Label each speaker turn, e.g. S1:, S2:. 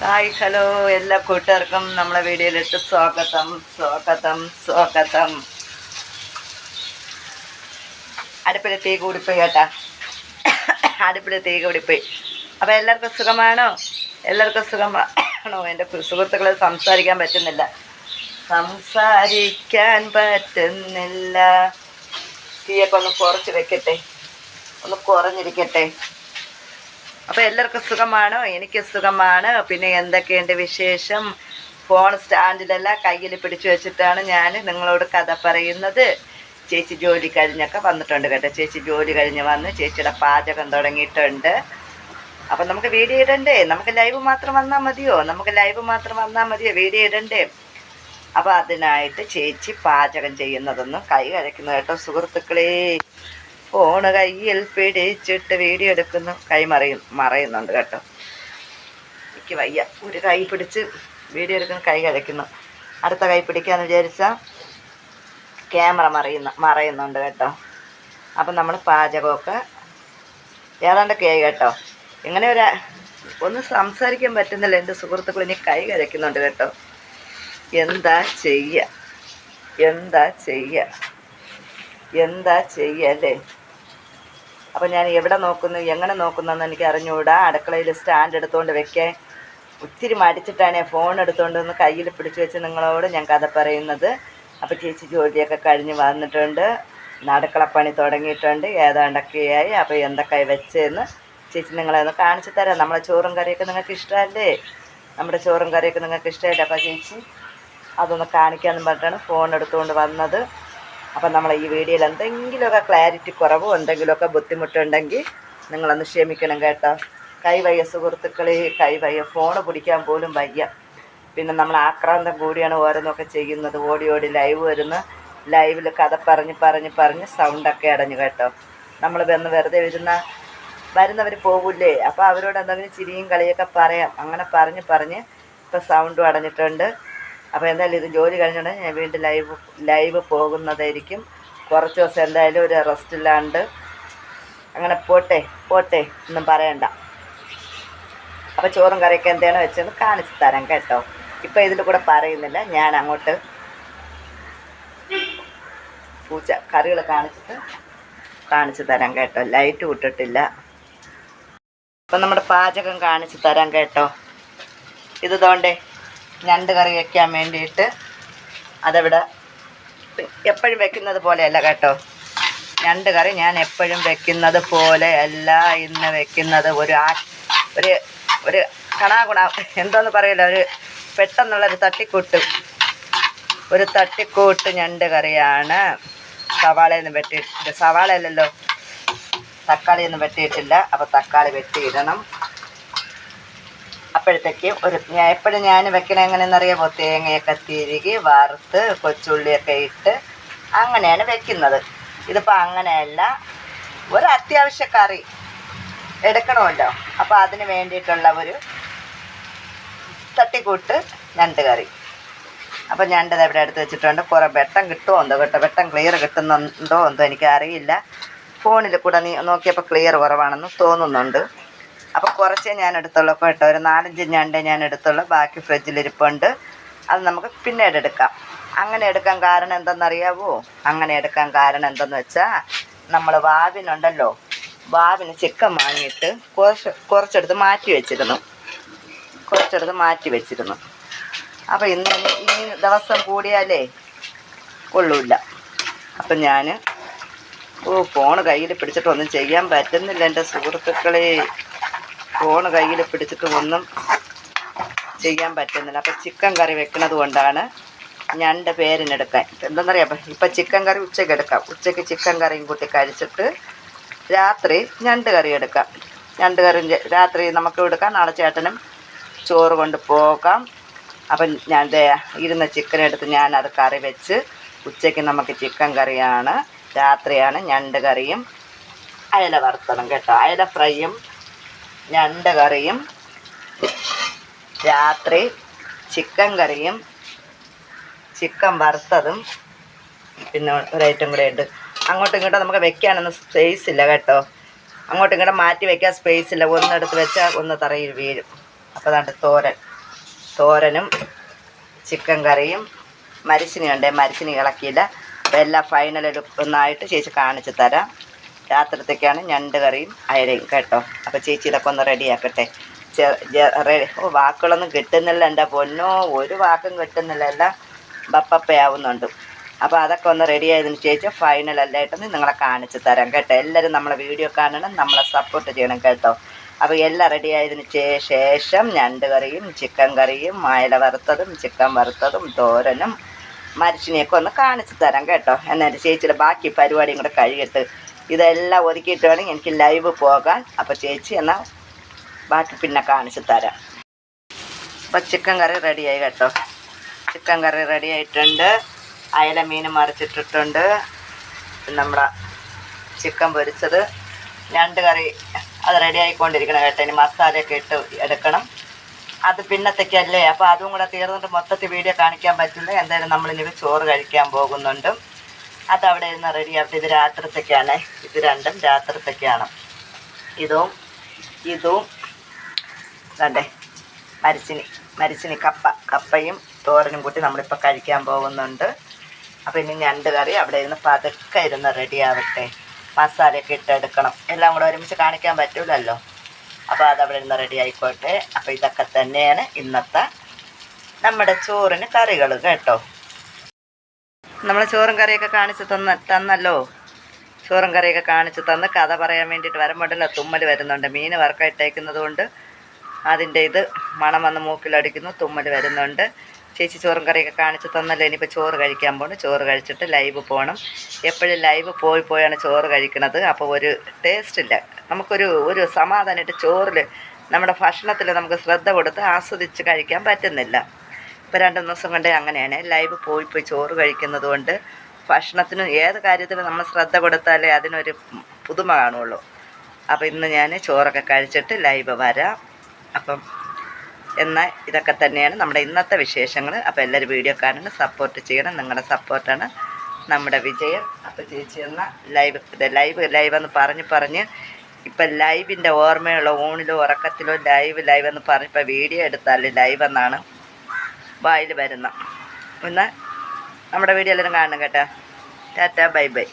S1: Hi hello എല്ലാ കൂട്ടുകാർക്കും നമ്മളെ വീഡിയോയിലിട്ട് സ്വാഗതം സ്വാഗതം സ്വാഗതം. അടുപ്പിൽ തീ കൂടിപ്പോയി കേട്ടാ. അടുപ്പിൽ തീ കൂടിപ്പോയി. അപ്പോൾ എല്ലാവർക്കും സുഖമാണോ? എല്ലാവർക്കും സുഖമാണോ? എന്റെ സുഹൃത്തുക്കളെ സംസാരിക്കാൻ പറ്റുന്നില്ല. സംസാരിക്കാൻ പറ്റുന്നില്ല. തീയൊക്കെ ഒന്ന് കുറച്ച് വെക്കട്ടെ? ഒന്ന് കുറഞ്ഞിരിക്കട്ടെ? അപ്പോൾ എല്ലാവർക്കും സുഖമാണോ? എനിക്ക് സുഖമാണ്. പിന്നെ എന്തൊക്കെയുണ്ട് വിശേഷം? ഫോൺ സ്റ്റാൻഡിലല്ല കയ്യിൽ പിടിച്ചു വെച്ചിട്ടാണ് ഞാൻ നിങ്ങളോട് കഥ പറയുന്നത്. ചേച്ചി ജോലി കഴിഞ്ഞൊക്കെ വന്നിട്ടുണ്ട് കേട്ടോ. ചേച്ചി ജോലി കഴിഞ്ഞ് വന്ന് ചേച്ചിയുടെ പാചകം തുടങ്ങിയിട്ടുണ്ട്. അപ്പം നമുക്ക് വീഡിയോ ഇടണ്ടേ? നമുക്ക് ലൈവ് മാത്രം വന്നാൽ മതിയോ? നമുക്ക് ലൈവ് മാത്രം വന്നാൽ മതിയോ? വീഡിയോ ഇടണ്ടേ? അപ്പോൾ അതിനായിട്ട് ചേച്ചി പാചകം ചെയ്യുന്നതൊന്നും കൈ കഴിക്കുന്നു കേട്ടോ സുഹൃത്തുക്കളെ. ഫോണ് കയ്യിൽ പിടിച്ചിട്ട് വീഡിയോ എടുക്കുന്നു. കൈ മറയും മറയുന്നുണ്ട് കേട്ടോ. എനിക്ക് വയ്യ. ഒരു കൈ പിടിച്ച് വീഡിയോ എടുക്കുന്ന കൈ കഴിക്കുന്നു അടുത്ത കൈ പിടിക്കാന്ന് വിചാരിച്ചാൽ ക്യാമറ മറിയുന്ന മറയുന്നുണ്ട് കേട്ടോ. അപ്പം നമ്മൾ പാചകമൊക്കെ ഏതാണ്ടൊക്കെ ആയി കേട്ടോ. ഇങ്ങനെ ഒരു ഒന്ന് സംസാരിക്കാൻ പറ്റുന്നില്ല. എന്റെ സുഹൃത്തുക്കൾ ഇനി കൈ കഴിക്കുന്നുണ്ട് കേട്ടോ. എന്താ ചെയ്യുക എന്താ ചെയ്യുക എന്താ ചെയ്യുക അല്ലേ? അപ്പോൾ ഞാൻ എവിടെ നോക്കുന്നു എങ്ങനെ നോക്കുന്നതെന്ന് എനിക്ക് അറിഞ്ഞുകൂടാ. അടുക്കളയിൽ സ്റ്റാൻഡ് എടുത്തുകൊണ്ട് വെക്കേ ഒത്തിരി മടിച്ചിട്ടാണ് ഞാൻ ഫോൺ എടുത്തുകൊണ്ട് ഒന്ന് കയ്യിൽ പിടിച്ചു വെച്ച് നിങ്ങളോട് ഞാൻ കഥ പറയുന്നത്. അപ്പോൾ ചേച്ചി ജോലിയൊക്കെ കഴിഞ്ഞ് വന്നിട്ടുണ്ട്. അടുക്കളപ്പണി തുടങ്ങിയിട്ടുണ്ട്. ഏതാണ്ടൊക്കെയായി. അപ്പോൾ എന്തൊക്കെയായി വെച്ചതെന്ന് ചേച്ചി നിങ്ങളെ ഒന്ന് കാണിച്ചു തരാം. നമ്മളെ ചോറും കറിയൊക്കെ നിങ്ങൾക്ക് ഇഷ്ടമല്ലേ? നമ്മുടെ ചോറും കറിയൊക്കെ നിങ്ങൾക്ക് ഇഷ്ടമല്ലേ? അപ്പോൾ ചേച്ചി അതൊന്ന് കാണിക്കാമെന്ന് പറഞ്ഞിട്ടാണ് ഫോൺ എടുത്തുകൊണ്ട് വന്നത്. അപ്പം നമ്മൾ ഈ വീഡിയോയിൽ എന്തെങ്കിലുമൊക്കെ ക്ലാരിറ്റി കുറവോ എന്തെങ്കിലുമൊക്കെ ബുദ്ധിമുട്ടുണ്ടെങ്കിൽ നിങ്ങളൊന്ന് ക്ഷമിക്കണം കേട്ടോ. കൈ വയ്യ സുഹൃത്തുക്കളെ കൈ വയ്യ ഫോൺ പിടിക്കാൻ പോലും വയ്യ. പിന്നെ നമ്മൾ ആക്രാന്തം കൂടിയാണ് ഓരോന്നൊക്കെ ചെയ്യുന്നത്. ഓടി ഓടി ലൈവ് വരുന്ന. ലൈവിൽ കഥ പറഞ്ഞ് പറഞ്ഞ് പറഞ്ഞ് സൗണ്ടൊക്കെ അടഞ്ഞു കേട്ടോ. നമ്മൾ വന്ന് വെറുതെ വരുന്ന വരുന്നവർ പോകില്ലേ? അപ്പോൾ അവരോട് എന്തെങ്കിലും ചിരിയും കളിയൊക്കെ പറയാം. അങ്ങനെ പറഞ്ഞ് പറഞ്ഞ് ഇപ്പോൾ സൗണ്ടും അടഞ്ഞിട്ടുണ്ട്. അപ്പോൾ എന്തായാലും ഇത് ജോലി കഴിഞ്ഞുകൊണ്ട് ഞാൻ വീണ്ടും ലൈവ് ലൈവ് പോകുന്നതായിരിക്കും. കുറച്ച് ദിവസം എന്തായാലും ഒരു റെസ്റ്റ് ഇല്ലാണ്ട്. അങ്ങനെ പോട്ടെ പോട്ടെ ഒന്നും പറയണ്ട. അപ്പോൾ ചോറും കറിയൊക്കെ എന്താണ് വെച്ചെന്ന് കാണിച്ചു തരാം കേട്ടോ. ഇപ്പോൾ ഇതിൽ കൂടെ പറയുന്നില്ല ഞാൻ അങ്ങോട്ട് പൂച്ച കറികൾ കാണിച്ചിട്ട് കാണിച്ചു തരാം കേട്ടോ. ലൈറ്റ് വിട്ടിട്ടില്ല. അപ്പം നമ്മുടെ പാചകം കാണിച്ചു തരാം കേട്ടോ. ഇത് തോണ്ടേ ഞണ്ട് കറി വെക്കാൻ വേണ്ടിയിട്ട് അതവിടെ എപ്പോഴും വെക്കുന്നത് പോലെയല്ല കേട്ടോ. ഞണ്ട് കറി ഞാൻ എപ്പോഴും വെക്കുന്നത് പോലെ അല്ല ഇന്ന് വെക്കുന്നത് ഒരു ആ ഒരു ഒരു കണാകുണ എന്തോന്ന് പറയില്ല ഒരു പെട്ടെന്നുള്ളൊരു തട്ടിക്കൂട്ട്. ഒരു തട്ടിക്കൂട്ട് ഞണ്ട് കറിയാണ്. സവാളയൊന്നും വെട്ടിയിട്ടില്ല സവാള അല്ലല്ലോ തക്കാളിയൊന്നും വെട്ടിയിട്ടില്ല. അപ്പോൾ തക്കാളി വെട്ടിയിടണം. അപ്പോഴത്തേക്ക് ഒരു എപ്പോഴും ഞാൻ വെക്കണ എങ്ങനെയെന്നറിയാമോ? തേങ്ങയൊക്കെ തിരുകി വറുത്ത് കൊച്ചുള്ളിയൊക്കെ ഇട്ട് അങ്ങനെയാണ് വെക്കുന്നത്. ഇതിപ്പോൾ അങ്ങനെയല്ല ഒരു അത്യാവശ്യ കറി എടുക്കണമല്ലോ. അപ്പോൾ അതിന് വേണ്ടിയിട്ടുള്ള ഒരു തട്ടിക്കൂട്ട് ഞണ്ട് കറി. അപ്പോൾ ഞണ്ടത് എവിടെ എടുത്ത് വെച്ചിട്ടുണ്ട്? കുറേ വെട്ടം കിട്ടുമോ എന്തോ കേട്ടോ? വെട്ടം ക്ലിയർ കിട്ടുന്നുണ്ടോ എന്തോ എനിക്കറിയില്ല. ഫോണിൽ കൂടെ നീ നോക്കിയപ്പോൾ ക്ലിയർ കുറവാണെന്ന് തോന്നുന്നുണ്ട്. അപ്പോൾ കുറച്ചേ ഞാൻ എടുത്തുള്ളൂ കേട്ടോ. ഒരു നാലഞ്ച് ഞണ്ടേ ഞാൻ എടുത്തുള്ളൂ. ബാക്കി ഫ്രിഡ്ജിൽ ഇരിപ്പുണ്ട്. അത് നമുക്ക് പിന്നീട് എടുക്കാം. അങ്ങനെ എടുക്കാൻ കാരണം എന്തെന്നറിയാവോ? അങ്ങനെ എടുക്കാൻ കാരണം എന്തെന്ന് വെച്ചാൽ നമ്മൾ വാവിനുണ്ടല്ലോ. വാവിന് ചിക്കൻ വാങ്ങിയിട്ട് കുറച്ച് കുറച്ചെടുത്ത് മാറ്റി വെച്ചിരുന്നു. കുറച്ചെടുത്ത് മാറ്റി വെച്ചിരുന്നു. അപ്പോൾ ഇന്ന് ഈ ദിവസം കൂടിയാലേ കൊള്ളൂല്ല. അപ്പം ഞാൻ ഓ ഫോൺ കയ്യിൽ പിടിച്ചിട്ടൊന്നും ചെയ്യാൻ പറ്റുന്നില്ല എന്റെ സുഹൃത്തുക്കളെ. ഫോൺ കയ്യിൽ പിടിച്ചിട്ട് ഒന്നും ചെയ്യാൻ പറ്റുന്നില്ല. അപ്പോൾ ചിക്കൻ കറി വെക്കുന്നത് കൊണ്ടാണ് ഞണ്ട് പേരിനെടുക്കാൻ. എന്താണെന്നറിയാം അപ്പം ഇപ്പം ചിക്കൻ കറി ഉച്ചയ്ക്ക് എടുക്കാം. ഉച്ചയ്ക്ക് ചിക്കൻ കറിയും കൂട്ടി കഴിച്ചിട്ട് രാത്രി ഞണ്ട് കറി എടുക്കാം. ഞണ്ട് കറി രാത്രി നമുക്ക് എടുക്കാം. നാളെ ചേട്ടനും ചോറ് കൊണ്ട് പോകാം. അപ്പം ഞാൻ ഇരുന്ന ചിക്കൻ എടുത്ത് ഞാൻ അത് കറി വെച്ച് ഉച്ചയ്ക്ക് നമുക്ക് ചിക്കൻ കറിയാണ്. രാത്രിയാണ് ഞണ്ട് കറിയും അയല വറുത്തണം കേട്ടോ. അയല ഫ്രൈയും ഞണ്ട് കറിയും രാത്രി ചിക്കൻ കറിയും ചിക്കൻ വറുത്തതും പിന്നെ ഒരു ഐറ്റം കൂടെ ഉണ്ട്. അങ്ങോട്ടും ഇങ്ങോട്ടും നമുക്ക് വെക്കാനൊന്നും സ്പേസ് ഇല്ല കേട്ടോ. അങ്ങോട്ടും ഇങ്ങോട്ടും മാറ്റി വെക്കാൻ സ്പേസ് ഇല്ല. ഒന്നെടുത്ത് വെച്ചാൽ ഒന്ന് തറയിൽ വീഴും. അപ്പോൾ അതാണ്ട് തോരൻ. തോരനും ചിക്കൻ കറിയും മരിച്ചിനി ഉണ്ട് മരിച്ചിനി ഇളക്കിയില്ല. അപ്പോൾ എല്ലാം ഫൈനൽ ഒന്നായിട്ട് ചേച്ചി കാണിച്ചു തരാം. രാത്രിത്തേക്കാണ് ഞണ്ട് കറിയും അയലയും കേട്ടോ. അപ്പോൾ ചേച്ചി ഇതൊക്കെ ഒന്ന് റെഡിയാക്കട്ടെ റെഡി ഓ വാക്കുകളൊന്നും കിട്ടുന്നില്ല. എന്റെ പൊന്നോ ഒരു വാക്കും കിട്ടുന്നില്ല. എല്ലാം ബപ്പപ്പയാവുന്നുണ്ട്. അപ്പോൾ അതൊക്കെ ഒന്ന് റെഡി ആയതിന് ശേഷം ഫൈനൽ അല്ലായിട്ടൊന്ന് നിങ്ങളെ കാണിച്ചു തരാം കേട്ടോ. എല്ലാവരും നമ്മളെ വീഡിയോ കാണണം നമ്മളെ സപ്പോർട്ട് ചെയ്യണം കേട്ടോ. അപ്പോൾ എല്ലാം റെഡി ആയതിന് ശേഷം ഞണ്ട് കറിയും ചിക്കൻ കറിയും അയല വറുത്തതും ചിക്കൻ വറുത്തതും തോരനും മരിച്ചിനെയൊക്കെ ഒന്ന് കാണിച്ചു തരാം കേട്ടോ. എന്നാൽ ചേച്ചിയുടെ ബാക്കി പരിപാടിയും കൂടെ കഴിയിട്ട് ഇതെല്ലാം ഒതുക്കിയിട്ട് വേണം എനിക്ക് ലൈവ് പോകാൻ. അപ്പോൾ ചേച്ചി എന്നാൽ ബാക്കി പിന്നെ കാണിച്ചു തരാം. അപ്പോൾ ചിക്കൻ കറി റെഡിയായി കേട്ടോ. ചിക്കൻ കറി റെഡി ആയിട്ടുണ്ട്. അയല മീൻ മറിച്ചിട്ടിട്ടുണ്ട്. നമ്മുടെ ചിക്കൻ പൊരിച്ചത്. രണ്ട് കറി അത് റെഡി ആയിക്കൊണ്ടിരിക്കണം കേട്ടോ. ഇനി മസാലയൊക്കെ ഇട്ട് എടുക്കണം. അത് പിന്നത്തേക്കല്ലേ? അപ്പോൾ അതും കൂടെ തീർന്നിട്ട് മൊത്തത്തിൽ വീഡിയോ കാണിക്കാൻ പറ്റില്ല. എന്തായാലും നമ്മളിനി ചോറ് കഴിക്കാൻ പോകുന്നുണ്ട്. അതവിടെ ഇരുന്ന് ആവട്ടെ ഇത് രാത്രിത്തേക്കാണ്. ഇത് രണ്ടും രാത്രിത്തേക്കാണ്. ഇതും ഇതും കണ്ടേ മരിച്ചിനി മരിച്ചിനി കപ്പ കപ്പയും തോരനും കൂട്ടി നമ്മളിപ്പോൾ കഴിക്കാൻ പോകുന്നുണ്ട്. അപ്പോൾ ഇനി ഞണ്ട് കറി അവിടെ ഇരുന്ന് പതുക്കെ ഇരുന്ന് റെഡി ആവട്ടെ. മസാലയൊക്കെ ഇട്ടെടുക്കണം. എല്ലാം കൂടെ ഒരുമിച്ച് കാണിക്കാൻ പറ്റൂലല്ലോ. അപ്പോൾ അതവിടെ ഇരുന്ന് റെഡി ആയിക്കോട്ടെ. അപ്പോൾ ഇതൊക്കെ തന്നെയാണ് ഇന്നത്തെ നമ്മുടെ ചോറിന് കറികൾ കേട്ടോ. നമ്മൾ ചോറും കറിയൊക്കെ കാണിച്ച് തന്ന തന്നല്ലോ. ചോറും കറിയൊക്കെ കാണിച്ച് തന്ന് കഥ പറയാൻ വേണ്ടിയിട്ട് വരുമ്പോഴല്ലോ തുമ്മൽ വരുന്നുണ്ട്. മീൻ വറക്കായിട്ടേക്കുന്നത് കൊണ്ട് അതിന്റെ ഇത് മണം വന്ന് മൂക്കിലടിക്കുന്നു തുമ്മൽ വരുന്നുണ്ട്. ചേച്ചി ചോറും കറിയൊക്കെ കാണിച്ച് തന്നല്ലോ. ഇനിയിപ്പോൾ ചോറ് കഴിക്കാൻ പോകണം ചോറ് കഴിച്ചിട്ട് ലൈവ് പോകണം എപ്പോഴും ലൈവ് പോയി പോയാണ് ചോറ് കഴിക്കണത്. അപ്പോൾ ഒരു ടേസ്റ്റ് ഇല്ല. നമുക്കൊരു ഒരു സമാധാനമായിട്ട് ചോറിൽ നമ്മുടെ ഭക്ഷണത്തിൽ നമുക്ക് ശ്രദ്ധ കൊടുത്ത് ആസ്വദിച്ച് കഴിക്കാൻ പറ്റുന്നില്ല. ഇപ്പോൾ രണ്ട് ദിവസം കൊണ്ട് അങ്ങനെയാണ്. ലൈവ് പോയി പോയി ചോറ് കഴിക്കുന്നത് കൊണ്ട് ഭക്ഷണത്തിനും ഏത് കാര്യത്തിനും നമ്മൾ ശ്രദ്ധ കൊടുത്താലേ അതിനൊരു പുതുമ കാണുള്ളൂ. അപ്പോൾ ഇന്ന് ഞാൻ ചോറൊക്കെ കഴിച്ചിട്ട് ലൈവ് വരാം. അപ്പം എന്നാൽ ഇതൊക്കെ തന്നെയാണ് നമ്മുടെ ഇന്നത്തെ വിശേഷങ്ങൾ. അപ്പോൾ എല്ലാവരും വീഡിയോ കാണണം സപ്പോർട്ട് ചെയ്യണം. നിങ്ങളുടെ സപ്പോർട്ടാണ് നമ്മുടെ വിജയം. അപ്പോൾ ചേച്ചി എന്ന ലൈവ് ലൈവ് ലൈവ് എന്ന് പറഞ്ഞ് പറഞ്ഞ് ഇപ്പം ലൈവിന്റെ ഓർമ്മയുള്ള ഓണിലോ ഉറക്കത്തിലോ ലൈവ് ലൈവ് എന്ന് പറഞ്ഞ് ഇപ്പം വീഡിയോ എടുത്താൽ ലൈവ് എന്നാണ് വായിൽ വരുന്ന. ഒന്ന് നമ്മുടെ വീഡിയോ എല്ലാവരും കാണണം കേട്ടോ. Tata bye bye.